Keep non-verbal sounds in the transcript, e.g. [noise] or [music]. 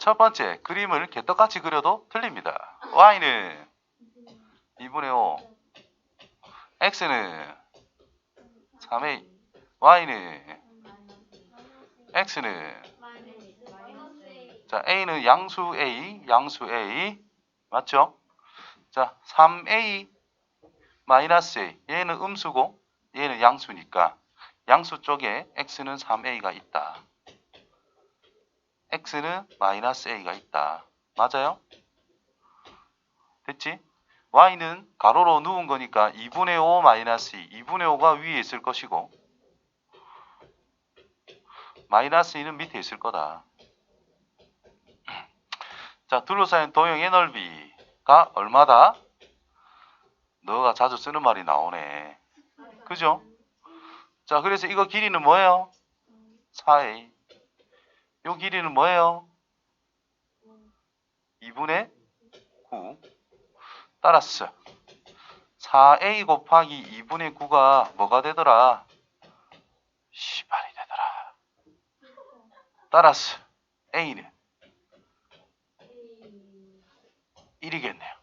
첫 번째 그림을 개떡같이 그려도 틀립니다. y는 2분의 5 x는 3a y는 x는 자 a는 양수 a 양수 a 맞죠? 자 3a 마이너스 a 얘는 음수고 얘는 양수니까 양수 쪽에 x는 3a가 있다. X는 마이너스 a가 있다. 맞아요? 됐지? y는 가로로 누운 거니까 2분의 5 마이너스 2, 2분의 5가 위에 있을 것이고 마이너스 2는 밑에 있을 거다. [clears throat] 자, 둘러싸인 도형의 넓이가 얼마다? 너가 자주 쓰는 말이 나오네. 그죠? 자, 그래서 이거 길이는 뭐예요? 4a. 요 길이는 뭐예요? 2분의 9. 따라서 4a 곱하기 2분의 9가 뭐가 되더라? 18이 되더라. 따라서 a는 1이겠네요.